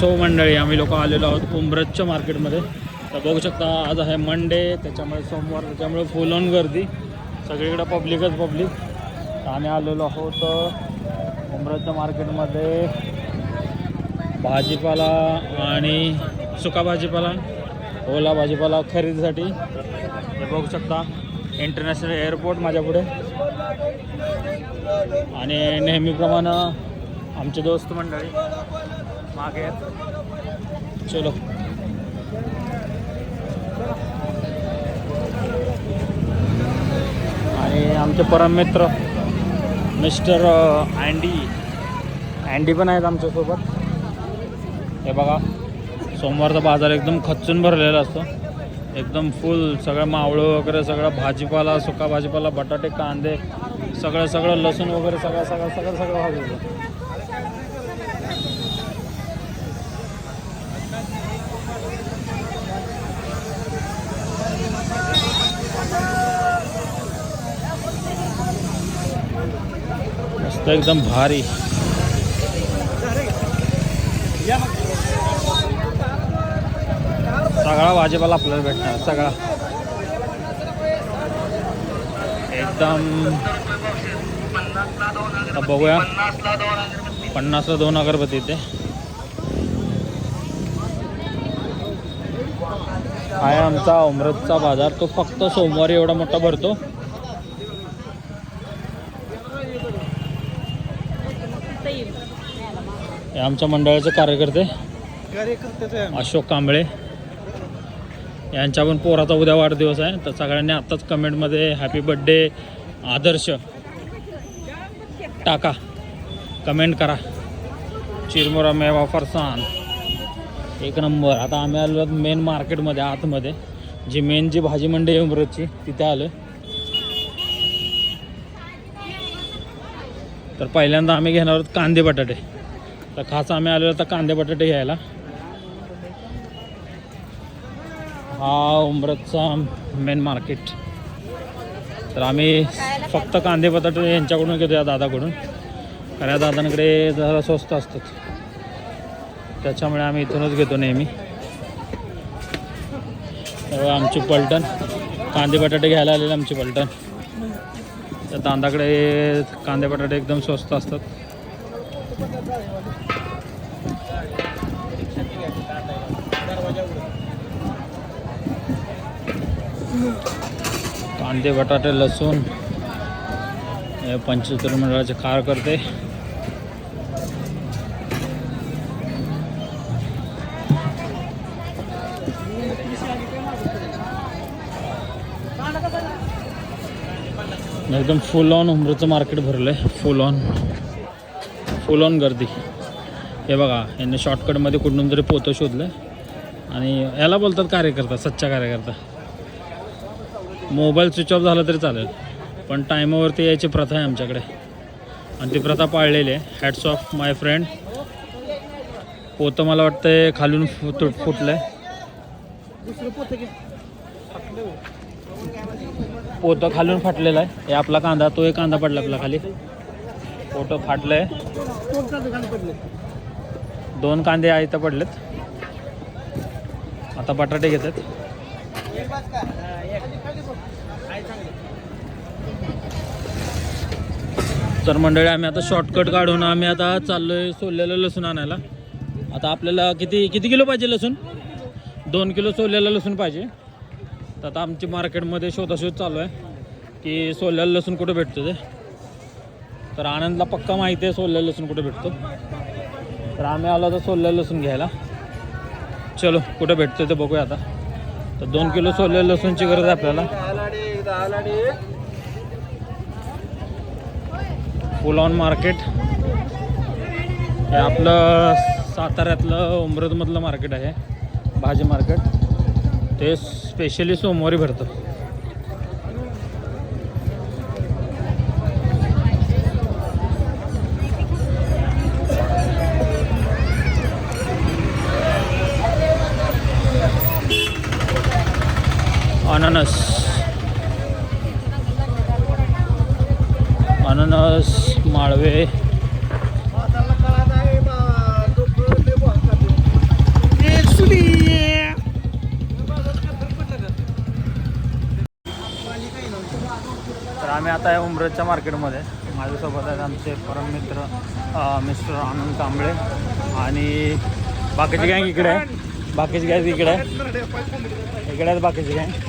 So मंडळी आम्ही लोक आलेलो आहोत उमरजच्या मार्केटमध्ये. तर बघू शकता आज आहे मंडे त्याच्यामुळे सोमवार त्याच्यामुळे फुल ऑन गर्दी. सगळीकडे पब्लिकच पब्लिक आम्ही आलेलो आहोत उमरजच्या मार्केटमध्ये. भाजीपाला आणि सुका भाजीपाला ओला भाजीपाला खरेदीसाठी. हे बघू शकता इंटरनॅशनल एअरपोर्ट माझ्या पुढे. आणि नेहमीप्रमाणे आमचे दोस्त मंडळी मागे चलो. आणि आमचे परम मित्र मिस्टर अँडी. अँडी पण आहेत आमच्यासोबत. हे बघा सोमवारचा बाजार एकदम खचून भरलेला असतो. एकदम फुल सगळं मावळं वगैरे सगळं भाजीपाला सुका भाजीपाला बटाटे कांदे सगळं सगळं लसूण वगैरे सगळं सगळं सगळं सगळं भाजीचं मस्त एकदम भारी. सगळा भाजीपाला आपल्याला भेटणार सगळा. एकदम. बघूया. पन्नासला दोन अगरबत्ती इथे आहे आमचा अमृतचा बाजार तो फक्त सोमवारी एवढा मोठा भरतो. हे आमच्या मंडळाचे कार्यकर्ते अशोक कांबळे. यांच्या पण पोराचा उद्या वाढदिवस आहे. तर सगळ्यांनी आत्ताच कमेंटमध्ये हॅपी बड्डे आदर्श टाका. कमेंट करा. चिरमुरा मेवा फरसान एक नंबर. आता आम्ही आलो मेन मार्केटमध्ये आतमध्ये. जी मेन जी भाजी मंडी आहे उमरतची तिथे आलो तर पहिल्यांदा आम्ही घेणार आहोत कांदे बटाटे. तर खास आम्ही आलेलो तर कांदे बटाटे घ्यायला. हा उमरतचा मेन मार्केट तर आम्ही फक्त कांदे बटाटे यांच्याकडून घेतो या दादाकडून. कारण या दादांकडे जरा स्वस्त असतात. त्याच्यामुळे आम्ही इथूनच घेतो नेहमी. तेव्हा आमची पलटण कांदे बटाटे घ्यायला आलेले आमची पलटण. त्या दांदाकडे कांदे बटाटे एकदम स्वस्त असतात. कांदे बटाटे लसूण हे पंचवीस मंडळाचे खार करते. एकदम फुल ऑन उमरचं मार्केट भरलं आहे फुल ऑन फुल ऑन गर्दी. हे बघा यांनी शॉर्टकटमध्ये कुठून तरी पोतं शोधलं आणि याला बोलतात कार्यकर्ता सच्चा कार्यकर्ता. मोबाईल स्विच ऑफ झाला तरी चालेल. पण टायमावरती यायची प्रथा आहे आमच्याकडे. आणि ती प्रथा पाळलेली आहे. हॅट्स ऑफ माय फ्रेंड पोतं मला वाटतं खालून फुट फुटलं आहे पोतं खालून फाटलेलं आहे. हे आपला कांदा तो एक कांदा पडला आपला खाली. पोतं फाटलं आहे दोन कांदे आहे इथं पडलेत. आता बटाटे घेतात. तर मंडळी आम्ही आता शॉर्टकट काढून आम्ही आता चाललोय सोललेलं लसूण आणायला. आता आपल्याला किती किती किलो पाहिजे लसूण? दोन किलो सोललेलं लसूण पाहिजे. तर आता आमची मार्केटमध्ये शोधाशोध चालू आहे की सोललेलं लसूण कुठं भेटतं ते. तर आनंदला पक्का माहिती आहे सोललेलं लसूण कुठं भेटतो. तर आम्ही आलो तर सोललेलं लसूण घ्यायला. चलो कुठं भेटतो ते बघूया आता. तर दोन किलो सोललेलं लसूणची गरज आहे आपल्याला. Full on market. हे आपलं साताऱ्यातलं उमरदमधलं मार्केट आहे. भाजी मार्केट. ते स्पेशली सोमवारी भरतं अननस. अननस माळवे. आम्ही आता आहे उमरजच्या मार्केटमध्ये. माझ्यासोबत आहेत आमचे परममित्र मिस्टर आनंद कांबळे आणि बाकीची गँग इकडे आहे. बाकीची गँग इकडे आहे. इकडे आहेत बाकीची गँग.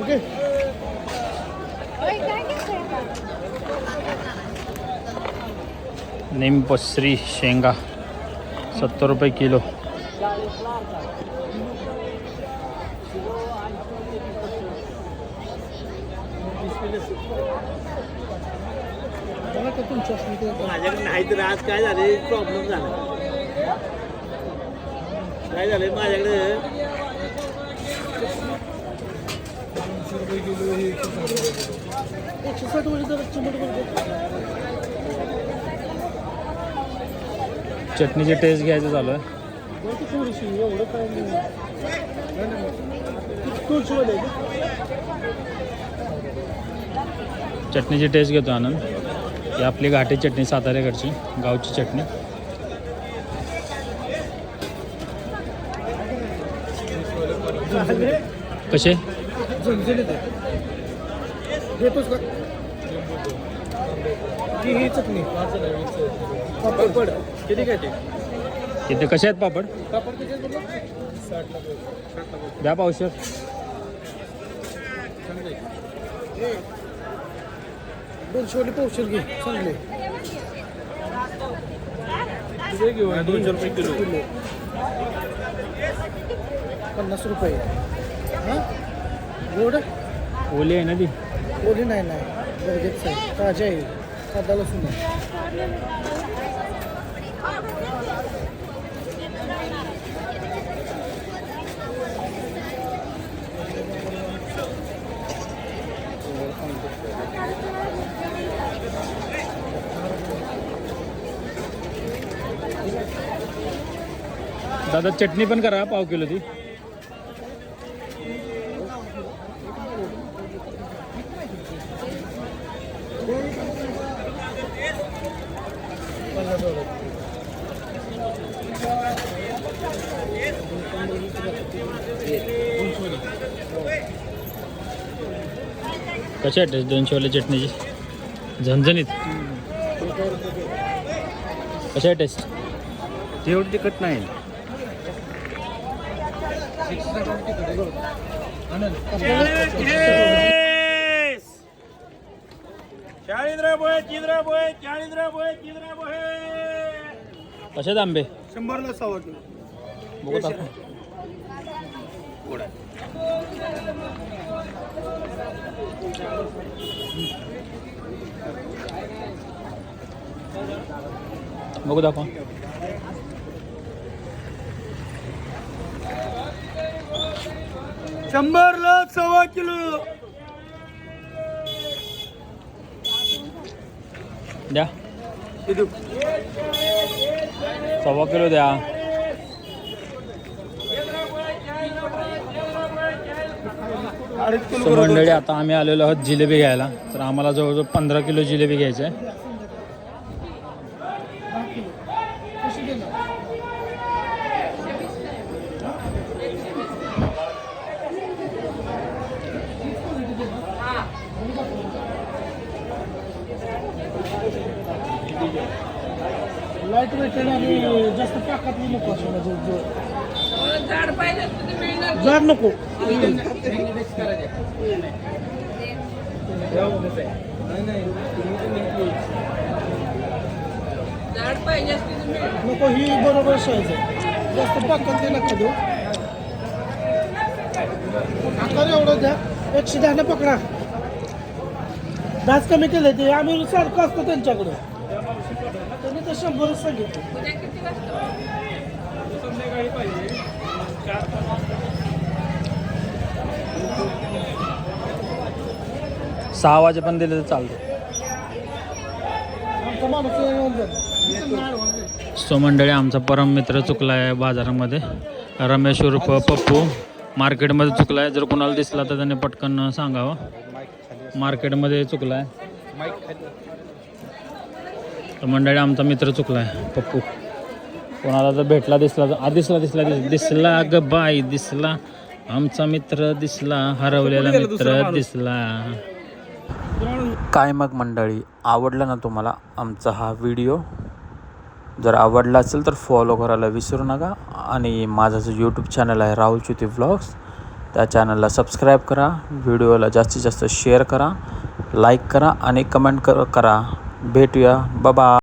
ओके निमपश्री शेंगा सत्तर रुपये किलो. माझ्याकडे नाही तर आज काय झाले प्रॉब्लेम झाला. काय झालंय? माझ्याकडे चटणीची टेस्ट घ्यायचं चालू आहे चटणीची टेस्ट घेतो आनंद. ही आपली घाटी चटणी साताऱ्याकडची गावची चटणी. कसे किती कसे आहेत पापड? द्या पावशर. दोनशे वाली पावशेर घे चांगले. दोनशे रुपये किलो. पन्नास रुपये. हां? एवढं? ओली आहे ना ती. ओली नाही नाही. गरजेचं आहे. ताजे आहे. साधा लसूण आहे. दादा चटणी पण करा पाव किलो ती. कशी आहे दोनशे वाली चटणीची? झणझणीत. कशी आहे टेस्ट तेवढी तिखट नाही. कसे आंबे. शंभरला सव्वा किलो. बघू दाखव. बघू दाखवा. शंभरला सव्वा किलो. द्या. सव्वा किलो द्या. मंडळी आता आम्ही आलेलो आहोत जिलेबी घ्यायला. तर आम्हाला जवळजवळ पंधरा किलो जिलेबी घ्यायचे आहे जास्त पाकातली नको असं झाड ते नको. ते नको ही बरोबर साईज आहे. जास्त पाकातली नका देऊ. आकार एवढं द्या. एकशे दहा पकडा. दहाच कमी केले ते. आम्ही सारखं असतो त्यांच्याकडे. शंभरच सांगितलं उद्या किती वाजता सहा वाजेपर्यंत दिले तर चालतं आमचा माणूस येऊन जातो. सो मंडळी आमचा परम मित्र चुकला आहे बाजारामध्ये. रमेश उर्फ पप्पू मार्केटमध्ये चुकला आहे जर कोणाला दिसला तर त्याने पटकन सांगावं. मार्केटमध्ये चुकला आहे तर मंडळी आमचा मित्र चुकला आहे पप्पू. कोणाला जर भेटला दिसला तर आ, दिसला दिसला दिस- दिसला ग बाई दिसला. आमचा मित्र दिसला हरवलेला मित्र दिसला. काय मग मंडळी आवडला ना तुम्हाला आमचा हा व्हिडिओ? जर आवडला असेल तर फॉलो करायला विसरू नका. आणि माझा जो यूट्यूब चॅनल आहे राहुल च्युती व्लॉग्स त्या चॅनलला सबस्क्राईब करा. व्हिडिओला जास्तीत जास्त शेअर करा. लाईक करा आणि कमेंट कर करा. भेटूया. बाबा